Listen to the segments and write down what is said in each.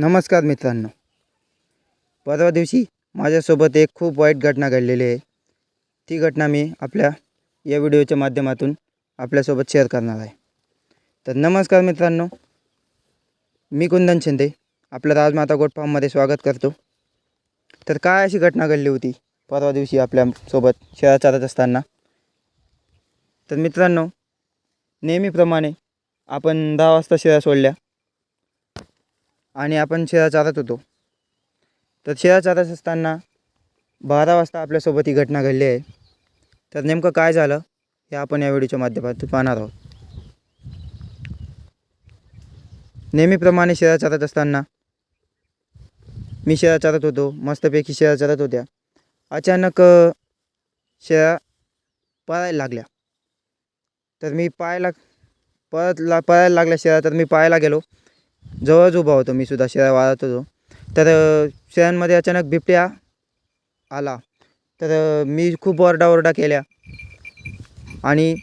नमस्कार मित्रांनो. परवा दिवशी माझ्यासोबत एक खूप वाईट घटना घडलेली आहे. ती घटना मी आपल्या या व्हिडिओच्या माध्यमातून आपल्यासोबत शेअर करणार आहे. तर नमस्कार मित्रांनो. मी कुंदन शिंदे आपल्या राजमाता गोट फार्ममध्ये स्वागत करतो. तर काय अशी घटना घडली होती परवा दिवशी आपल्यासोबत शेळ्या चालत असताना? तर मित्रांनो नेहमीप्रमाणे आपण दहा वाजता शेळ्या सोडल्या. आणि आपण शेळा चारत होतो. तर शेळा चारत असताना बारा वाजता आपल्यासोबत ही घटना घडली आहे. तर नेमकं काय झालं हे आपण या व्हिडिओच्या माध्यमातून पाहणार आहोत. नेहमीप्रमाणे शेळा चारत असताना मी शेळा चारत होतो मस्तपैकी शेळा चारत होत्या. अचानक शेळा पळायला लागल्या. तर मी पायाला पळत ला पळायला लागल्या शेळा तर मी पाहायला गेलो. जवळच उभा होतो मी सुद्धा शेळ्या वाळत होतो. तर अ, शेळ्यांमध्ये अचानक बिबट्या आला. तर मी खूप ओरडाओरडा केल्या. आणि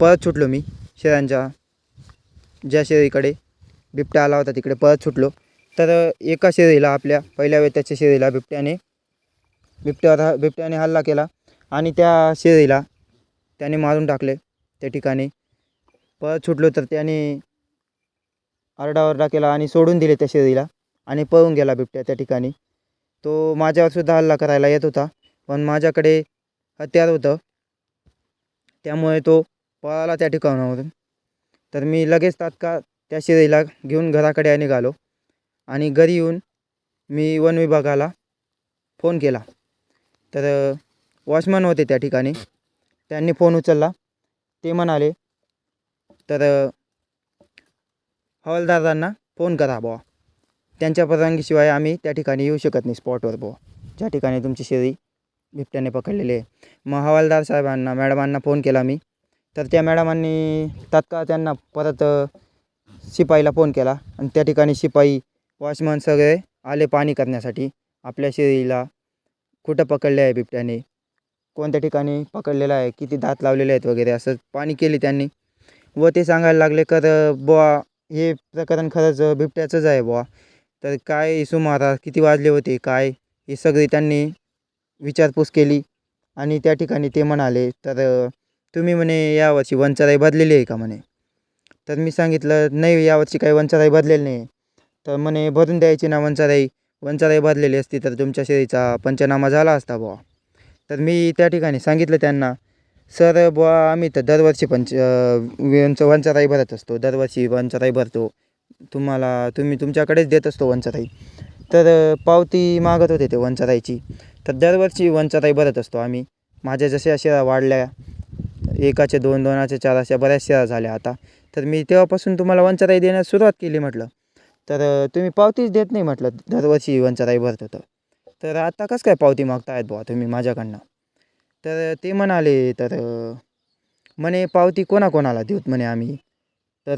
परत सुटलो मी शेळ्यांच्या ज्या शेळीकडे बिबट्या आला होता तिकडे परत सुटलो. तर एका शेळीला आपल्या पहिल्या वेताच्या शेळीला बिबट्याने बिबट्यावर बिबट्याने हल्ला केला आणि त्या शेळीला त्याने मारून टाकले. त्या ठिकाणी परत सुटलो तर त्याने आरडाओरडा केला आणि सोडून दिले त्या शेळीला आणि पळून गेला बिबट्या त्या ठिकाणी. तो माझ्यावर सुद्धा हल्ला करायला येत होता पण माझ्याकडे हत्यार होतं. त्यामुळे तो पळाला त्या ठिकाणावरून. तर मी लगेच तात्काळ त्या शेळीला घेऊन घराकडे निघालो आणि घरी येऊन मी वन विभागाला फोन केला. तर वॉचमन होते त्या ठिकाणी. त्यांनी फोन उचलला. ते म्हणाले तर हवालदारांना फोन करा बुवा. त्यांच्या परवानगीशिवाय आम्ही त्या ठिकाणी येऊ शकत नाही स्पॉटवर बुवा. ज्या ठिकाणी तुमची शेळी बिबट्याने पकडलेली आहे. मग हवालदार साहेबांना मॅडमांना फोन केला मी. तर त्या मॅडमांनी तात्काळ त्यांना परत शिपाईला फोन केला. आणि त्या ठिकाणी शिपाई वॉचमन सगळे आले पाणी करण्यासाठी. आपल्या शेळीला कुठं पकडले आहे बिबट्याने? कोणत्या ठिकाणी पकडलेलं आहे? किती दात लावलेले आहेत वगैरे? असं पाणी केली त्यांनी. व ते सांगायला लागले कर बुवा हे प्रकरण खरंच बिबट्याचंच आहे बुवा. तर काय सुमारास किती वाजले होते काय? हे सगळी त्यांनी विचारपूस केली आणि त्या ठिकाणी ते म्हणाले तर तुम्ही म्हणे यावर्षी वंचराई बदलेली आहे का म्हणे? तर मी सांगितलं नाही यावर्षी काही वंचराई बदलेली नाही. तर म्हणे भरून द्यायची ना वंचराई वंचराई बदलेली असती तर तुमच्या शेरीचा पंचनामा झाला असता बुवा. तर मी त्या ठिकाणी सांगितलं त्यांना सर बुवा आम्ही तर दरवर्षी पंच वंच वंचराई भरत असतो. दरवर्षी वंचराई भरतो. तुम्हाला तुम्ही तुमच्याकडेच देत असतो वंचराई तर पावती मागत होते ते वंचराईची तर दरवर्षी वंचराई भरत असतो आम्ही. माझ्या जशा शिरा वाढल्या एकाचे दोन दोनाचे चार अशा बऱ्याच शेरा झाल्या आता. तर मी तेव्हापासून तुम्हाला वंचराई देण्यास सुरुवात केली म्हटलं. तर तुम्ही पावतीच देत नाही म्हटलं दरवर्षी वंचराई भरत होतं तर आता कसं काय पावती मागता आहेत बुवा तुम्ही माझ्याकडनं? तर ते म्हणाले तर म्हणे पावती कोणाकोणाला देऊत म्हणे आम्ही? तर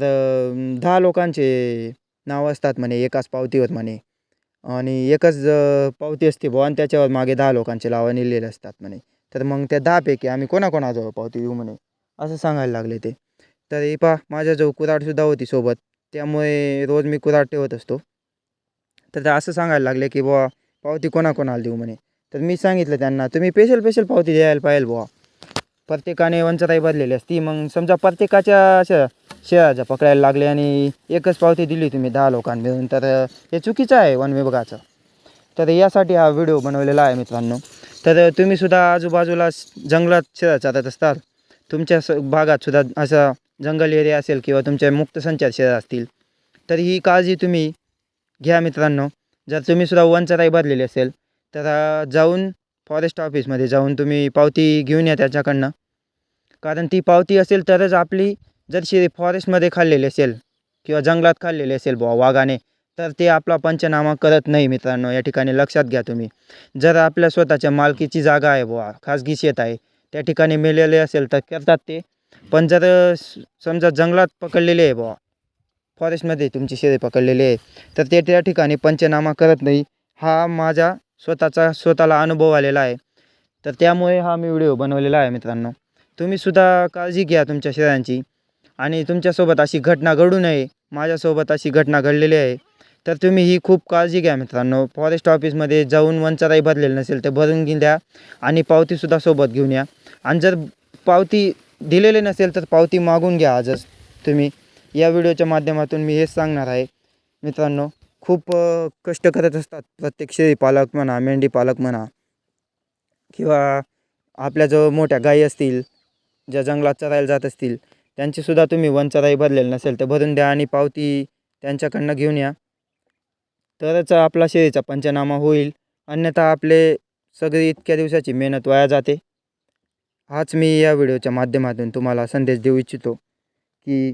दहा लोकांचे नाव असतात म्हणे एकाच पावतीवर म्हणे. आणि एकच पावती असते बुवा आणि त्याच्यावर मागे दहा लोकांचे नावं लिहिलेले असतात म्हणे. तर मग त्या दहापैकी आम्ही कोणाकोणाजवळ पावती देऊ म्हणे? असं सांगायला लागले ते. तर हे पहा माझ्याजवळ कुऱ्हाडसुद्धा होती सोबत. त्यामुळे रोज मी कुऱ्हाड ठेवत असतो. तर असं सांगायला लागले की बुवा पावती कोणाकोणाला देऊ म्हणे? तर मी सांगितलं त्यांना तुम्ही स्पेशल पेशल पावती द्यायला पाहिजे बुवा. प्रत्येकाने वंचराई भरलेली असती. मग समजा प्रत्येकाच्या अशा शेळ्याच्या पकडायला लागले आणि एकच पावती दिली तुम्ही दहा लोकां मिळून तर हे चुकीचं आहे वन विभागाचं. तर यासाठी हा व्हिडिओ बनवलेला आहे मित्रांनो. तर तुम्ही सुद्धा आजूबाजूला जंगलात शेळा चालत असतात. तुमच्या स भागात सुद्धा असा जंगल एरिया असेल किंवा तुमच्या मुक्त संचार शेळा असतील तर ही काळजी तुम्ही घ्या मित्रांनो. जर तुम्ही सुद्धा वंचराई भरलेली असेल तर जाऊन फॉरेस्ट ऑफिसमध्ये जाऊन तुम्ही पावती घेऊन या त्याच्याकडनं. कारण ती पावती असेल तरच आपली जर शिरी फॉरेस्टमध्ये खाल्लेली असेल किंवा जंगलात खाल्लेली असेल बुवा वाघाने तर ते आपला पंचनामा करत नाही मित्रांनो. या ठिकाणी लक्षात घ्या तुम्ही. जर आपल्या स्वतःच्या मालकीची जागा आहे बुवा खाजगी शेत आहे त्या ठिकाणी मेलेले असेल तर करतात ते. पण जर समजा जंगलात पकडलेले आहे बुवा फॉरेस्टमध्ये तुमची शेळी पकडलेली आहे तर ते त्या ठिकाणी पंचनामा करत नाही. हा माझा स्वतःचा स्वतःला अनुभव आलेला आहे. तर त्यामुळे हा मी व्हिडिओ बनवलेला आहे मित्रांनो. तुम्हीसुद्धा काळजी घ्या तुमच्या शेळ्यांची आणि तुमच्यासोबत अशी घटना घडू नये माझ्यासोबत अशी घटना घडलेली आहे. तर तुम्ही ही खूप काळजी घ्या मित्रांनो. फॉरेस्ट ऑफिसमध्ये जाऊन वंचराई भरलेलं नसेल तर भरून घेऊन द्या आणि पावतीसुद्धा सोबत घेऊन या. आणि जर पावती दिलेली नसेल तर पावती मागून घ्या आजच तुम्ही. या व्हिडिओच्या माध्यमातून मी हेच सांगणार आहे मित्रांनो. खूप कष्ट करत असतात. प्रत्येक शेळी पालक म्हणा मेंढी पालक म्हणा किंवा आपल्या जो मोठ्या गायी असतील ज्या जंगलात चरायला जात असतील त्यांचीसुद्धा तुम्ही वनचराई भरलेली नसेल तर भरून द्या आणि पावती त्यांच्याकडनं घेऊन या. तरच आपला शेळीचा पंचनामा होईल. अन्यथा आपले सगळी इतक्या दिवसाची मेहनत वाया जाते. हाच मी या व्हिडिओच्या माध्यमातून तुम्हाला संदेश देऊ इच्छितो की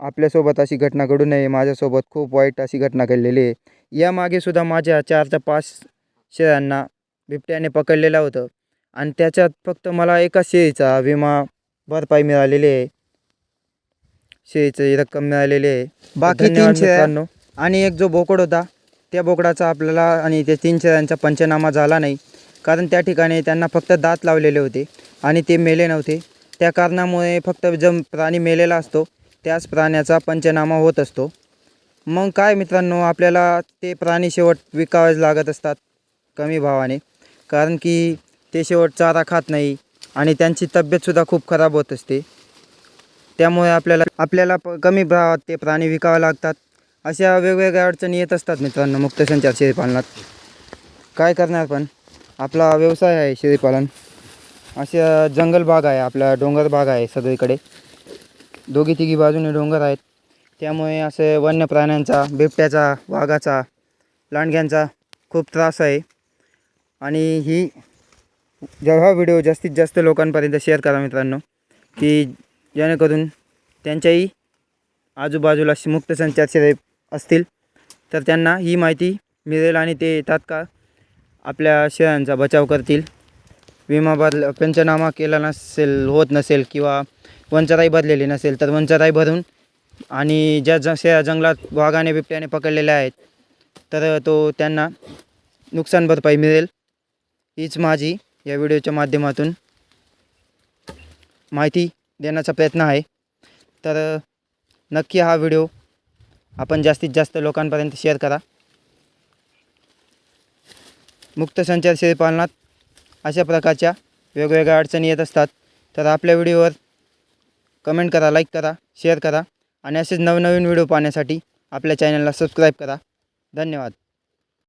आपल्यासोबत अशी घटना घडू नये माझ्यासोबत खूप वाईट अशी घटना घडलेली आहे. यामागे सुद्धा माझ्या चार ते पाच शेळ्यांना बिबट्याने पकडलेलं होतं. आणि त्याच्यात फक्त मला एका शेळीचा विमा भरपाई मिळालेली आहे. शेळीची रक्कम मिळालेली आहे. बाकी तीन शेळ्यांनो आणि एक जो बोकड होता त्या बोकडाचा आपल्याला आणि ते तीन शेळ्यांचा पंचनामा झाला नाही. कारण त्या ठिकाणी त्यांना फक्त दात लावलेले होते आणि ते मेले नव्हते. त्या कारणामुळे फक्त जर प्राणी मेलेला असतो. त्याच प्राण्याचा पंचनामा होत असतो. मग काय मित्रांनो आपल्याला ते प्राणी शेवट विकावेच लागत असतात कमी भावाने. कारण की ते शेवट चारा खात नाही आणि त्यांची तब्येतसुद्धा खूप खराब होत असते. त्यामुळे आपल्याला आपल्याला प कमी भावात ते प्राणी विकावे लागतात. अशा वेगवेगळ्या अडचणी येत असतात मित्रांनो मुक्त संचार शेळीपालनात. काय करणार पण? आपला व्यवसाय आहे शेळीपालन. अशा जंगल भाग आहे आपला डोंगर भाग आहे सगळीकडे. दोघी तिघी बाजूने डोंगर आहेत. त्यामुळे असे वन्य प्राण्यांचा बिबट्याचा वाघाचा लांडग्यांचा खूप त्रास आहे. आणि ही जेव्हा व्हिडिओ जास्तीत जास्त लोकांपर्यंत शेअर करा मित्रांनो की जेणेकरून त्यांच्याही आजूबाजूला मुक्त संचारशिरे असतील तर त्यांना ही माहिती मिळेल आणि ते तात्काळ आपल्या शेळ्यांचा बचाव करतील. विमा बदल पंचनामा केला नसेल होत नसेल किंवा वंचराई भरलेली नसेल तर वंचराई भरून आणि ज्या ज जंगलात वाघाने बिबट्याने पकडलेल्या आहेत तर तो त्यांना नुकसान भरपाई मिळेल. हीच माझी या व्हिडिओच्या माध्यमातून माहिती देण्याचा प्रयत्न आहे. तर नक्की हा व्हिडिओ आपण जास्तीत जास्त लोकांपर्यंत शेअर करा. मुक्त संचार शेळीपालनात अशा प्रकारच्या वेगवेगळ्या अडचणी येत असतात. तर आपल्या व्हिडिओवर कमेंट करा लाईक करा शेअर करा आणि असेच नवनवीन व्हिडिओ पाहण्यासाठी आपल्या चॅनलला सबस्क्राईब करा. धन्यवाद.